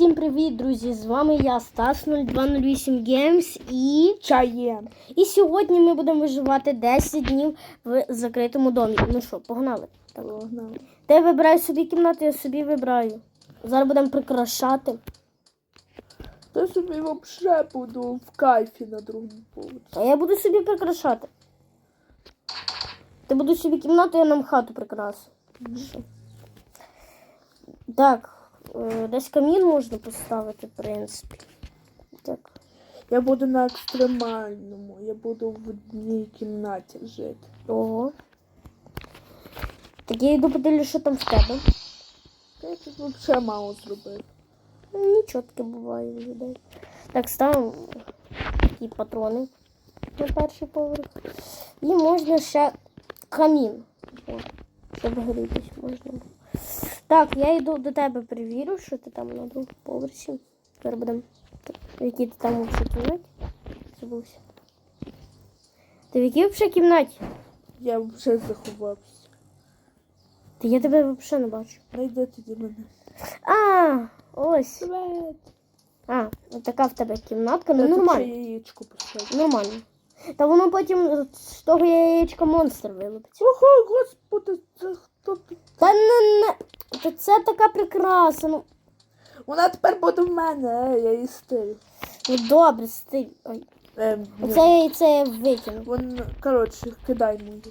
Всім привіт, друзі! З вами я, Стас 0208 Games і. Чаєм. І сьогодні ми будемо виживати 10 днів в закритому домі. Ну що, погнали? Так. Погнали. Ти вибирай собі кімнату, я собі вибираю. Зараз будемо прикрашати. Та собі взагалі буду в кайфі на другому поверсі. А я буду собі прикрашати. Ти будеш собі кімнату, я нам хату прикрасу. Що? Так, е, десь камін можна поставити, в принципі. Так. Я буду на екстремальному. Я буду в одній кімнаті жити. Ого. Так я йду подивлюсь, що там в тебе. Я тут взагалі мало зробив. Ну, Нічого таке буває людей. Так, ставимо такі патрони на перший поверх. І можна ще камін. Щоб грітись можна. Так, я йду до тебе перевірю, що ти там на другому поверсі. Зараз будемо. В ти там взагалі кімнаті? Забувся. Ти в якій взагалі кімнаті? Я вже заховався. Та я тебе взагалі не бачу. Найди тоді мене. А, ось. Привет. А, така в тебе кімнатка, ну Я нормально. яєчко поставив. Нормально. Та воно потім з того яєчка монстр вилупиться. Ого, господи, це хто тут? Та не, не. Та це така прикраса. Ну, Вона тепер буде в мене, е, я її стиль. ну добре, стиль. Ой. Ем, ні. Яйце я викину. Вон, коротше, кидай мою.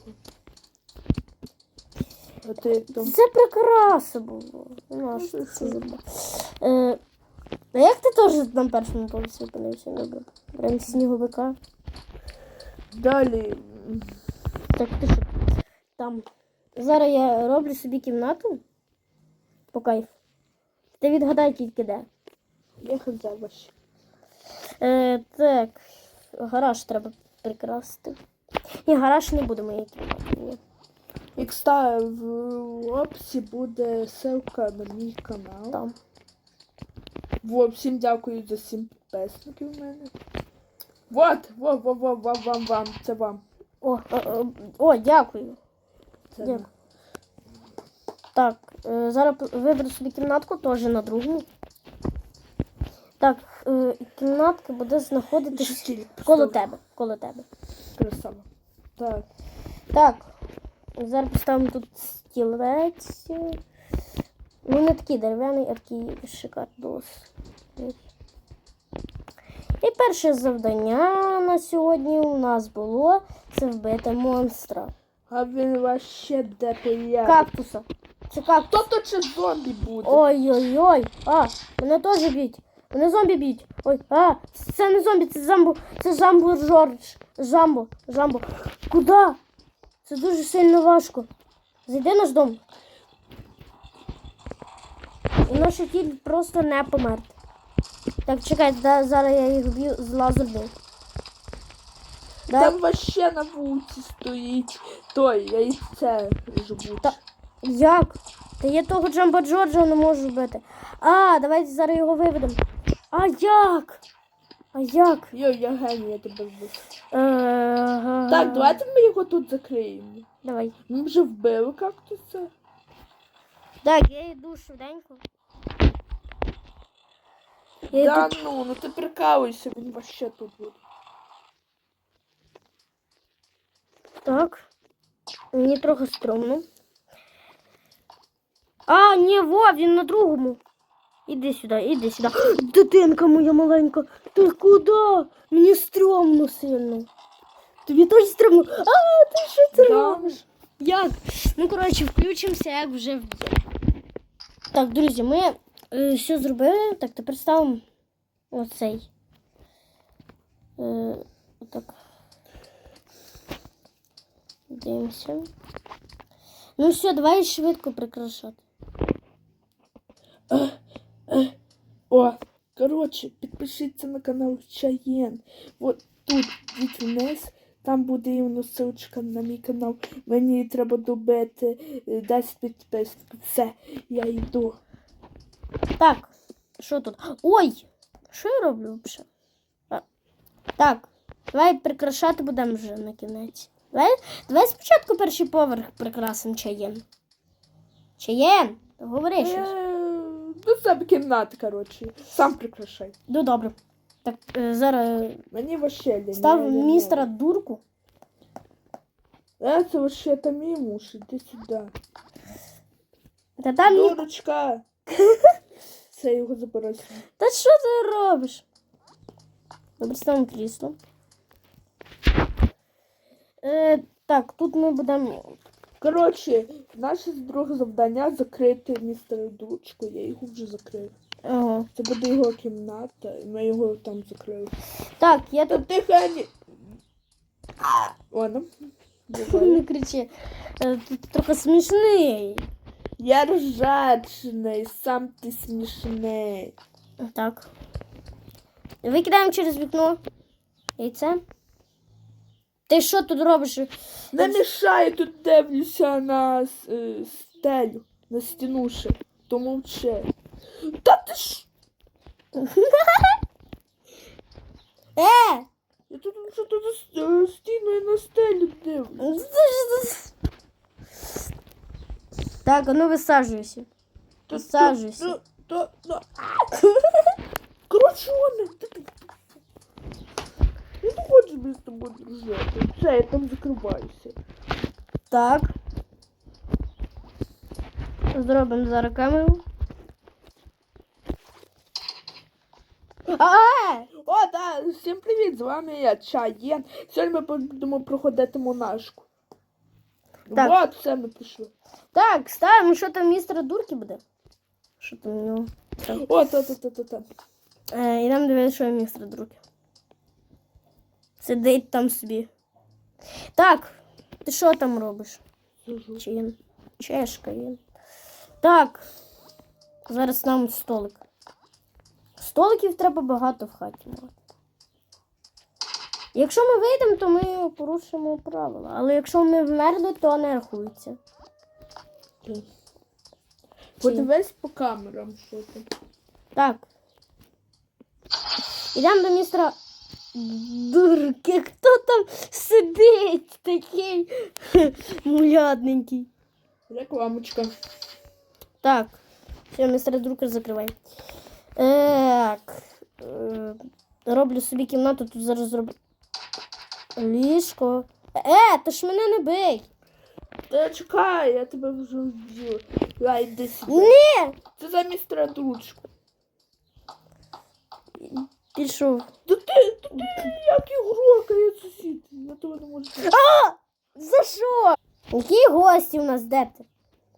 А ти як там? Це прикраса було. Ну, а що Ну, це за Е, а як ти теж на першому поверсі опинився? Добре. Прям сніговика. Далі. м, Так, ти що? Там. Зараз я роблю собі кімнату. По кайфу. Ти відгадай тільки де. Я. Е, так, гараж треба прикрасити. Ні, гараж не буде моєї кімнати. І кстати, в описі буде ссылка на мій канал. Там. Во, всім дякую за сім підписників в мене. Вот, во, во, во, во, вам, вам, це вам. О, о, о, о, дякую. Це Дякую. Так, е, зараз виберу собі кімнатку теж на другому. Так, е, кімнатка буде на. знаходитись коло тебе. Коло тебе. Красава. Так. Так, зараз поставимо тут стілець. Ну, не такий дерев'яний, а такий шикардос. І перше завдання на сьогодні у нас було це вбити монстра. А він вообще де пиляє. Кактуса. Це кактус. Тобто чи зомбі буде? Ой-ой-ой. А, мене теж б'ють. Мене зомбі б'ють. Ой, а, це не зомбі, це замбо. Це замбо Жорж. Жамбо. Жамбо. Куда? Це дуже сильно важко. Зайди наш дом. І наш тіль просто не помер. Так, чекай, да, зараз я їх б'ю з лазерним. Да, Там вообще на вулиці стоїть той, яйце жбуть. Та- Як? Та я того Джамбо Джорджа не можу вбити. А, давайте зараз його виведемо. А як? А як? Йо, я геній, я тебе вбив. Е, Так, давайте ми його тут закриємо. Давай. Ми вже вбили кактуса. Так, я йду швиденько. Я Да йду... ну, ну ти прикалуйся, він вообще тут буде. Так. Мені трохи стрьомно. А, ні, во, він на другому. Іди сюди, іди сюди. Дитинка моя маленька. Ти куди? Мені стрьомно сильно. Тобі теж стрьомно. А, ти що ти робиш? Як? Ну, коротше, включимося, як вже вб'є. Так, друзі, ми е, все зробили. Так, тепер ставимо оцей. Е, так. Дивимося. Ну все, давай швидко прикрашати. О, коротше, підпишіться на канал Чаєн. Вот тут йдіть вниз, там буде іменно ссылочка на мій канал. Мені треба добити е, 10 підписників. Все, я йду. Так, що тут? Ой! Що я роблю взагалі? Так, давай прикрашати будемо вже на кінець. Давай, давай спочатку перший поверх прикрасимо чаєм. Чаєм, говори щось. Е, до себе кімната, коротше. Сам прикрашай. Ну добре. Так, е, зараз Мені вообще лінь. став я не містера можу. дурку. Е, це вообще там мій муж, іди сюди. Та там ні... Дурочка. Все, його забирай сюди. Та що ти робиш? Добре, ставимо крісло. Е, так, тут ми будемо. Коротше, наше друге завдання закрити містера дурочку. Я його вже закрив. Ага. Це буде його кімната, і ми його там закрили. Так, я Та тут тихо. Ладно. Не кричи. Е, трохи смішний. Я ржачний, сам ти смішний. Так. Викидаємо через вікно. Яйце. Ти що тут робиш? Не мішай, тут дивлюся на е, стелю, на стіну ще. То мовчи. Та ти ж. Е! Я тут що тут за е, стіною на стелю дивлюсь. Так, а ну висаджуйся. Висаджуйся. Коротше, ти- Я не хочу без тобою дружити. Все, я там закриваюся. Так. Зробимо зараз камеру. А! О, да, всім привіт, з вами я Чаєн. Сьогодні ми будемо проходити монашку. Так. От, все, ми пішли. Так, ставимо, що там містера дурки буде? Що там у нього? О, та, та, та, та, та. Е, ідемо дивитися, що є містер дурки. Сидить там собі. Так, ти що там робиш? Чин. Чешка є. Так. Зараз нам столик. Столиків треба багато в хаті мати. Якщо ми вийдемо, то ми порушимо правила. Але якщо ми вмерли, то не рахується. Подивись по камерам, що там. Так. Ідемо до містера Дурки. Хто там сидить такий мулядненький? Рекламочка. Так. Все, містер Друкер закривай. Так. Е, Роблю собі кімнату, тут зараз зроблю. Ліжко. Е, ти ж мене не бий. Та чекай, я тебе вже вб'ю. Ай, йди сюди. Ні! Це за містера Дручку. Пішов. Як ігрока, я сусід. Я тебе не можу. А! За що? Які гості у нас? Де ти?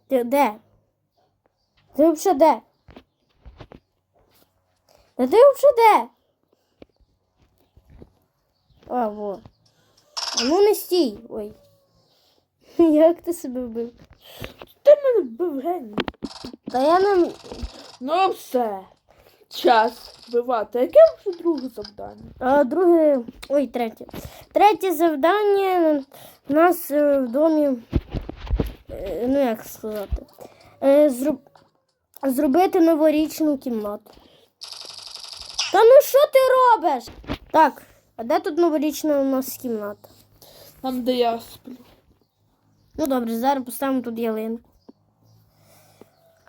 Ти де? Ти взагалі де? Та ти взагалі де? А, во. А ну не стій. Ой. Як ти себе вбив? Ти мене вбив геній. Та я не. Ну все. Час вбивати. Яке вже друге завдання? А друге. Ой, третє. Третє завдання у нас е, в домі. е, Ну, як сказати. Е, зроб... Зробити новорічну кімнату. Та ну що ти робиш? Так, а де тут новорічна у нас кімната? Там, де я сплю. Ну добре, зараз поставимо тут ялинку.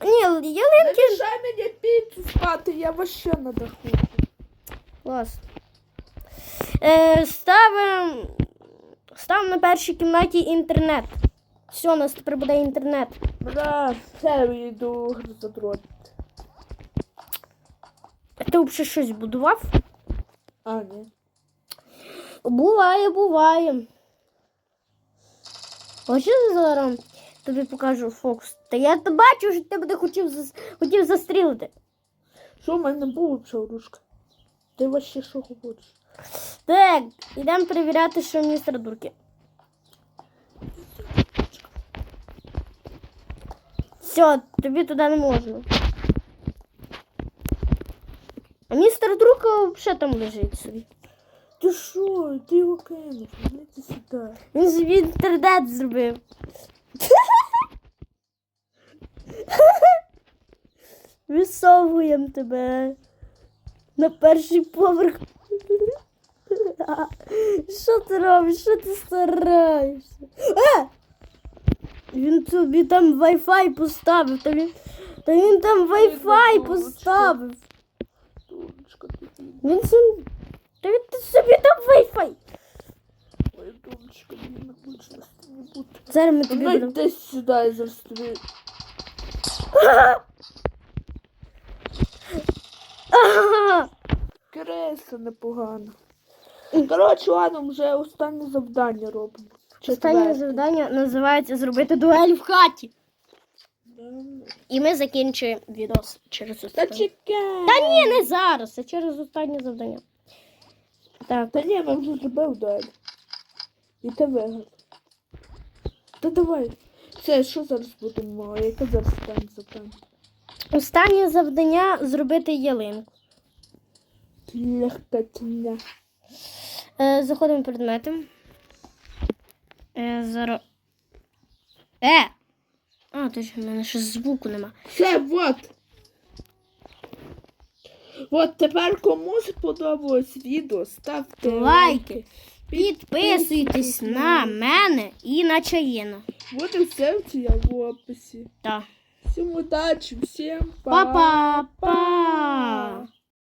Ні, Не ялинки. мішай мені піцу спати, я вообще на даху. Клас. Е, ставимо. Ставимо на першій кімнаті інтернет. Все, у нас тепер буде інтернет. Бля, все, я йду задротити. А ти взагалі щось будував? А, ні. Буває, буває. Хочеш зараз тобі покажу фокус? Та я то бачу, що ти буде хотів, зас... хотів застрілити. Що в мене було Рушка? Ти вообще що говориш? Так, йдемо перевіряти, що містер дурки. Все, тобі туди не можна. А містер Друка взагалі там лежить собі. Ти що? Ти його кинув, іди сюди. Він собі інтернет зробив. Висовуємо тебе на перший поверх. Що ти робиш? Що ти стараєшся? Е! Він собі там Wi-Fi поставив. Та він, та він там Wi-Fi поставив. Ти бідна. Він собі. Та він собі там Wi-Fi. Зараз ми тобі Ну будемо. йди сюди, зараз тобі. Креса непогано. Коротше, ладно, вже останнє завдання робимо. Останнє завдання називається зробити дуель в хаті. І ми закінчуємо відос через Та останнє. чекай. Та ні, не зараз, це через останнє завдання. Так, Та ні, ми вже зробив далі. І ти виграв. Та давай. Це що зараз будемо? Яке зараз останнє завдання? Останнє завдання зробити ялинку. Легкотня. Е, заходимо в предмети. Е, зараз. Е! А, точно, в мене ще звуку нема. Все, вот. От тепер кому сподобалось відео, ставте Лайки. Підписуйтесь на мене і на чаєна. Буде все в в описі. Так. Всім удачи, всем пока. Па-па-па!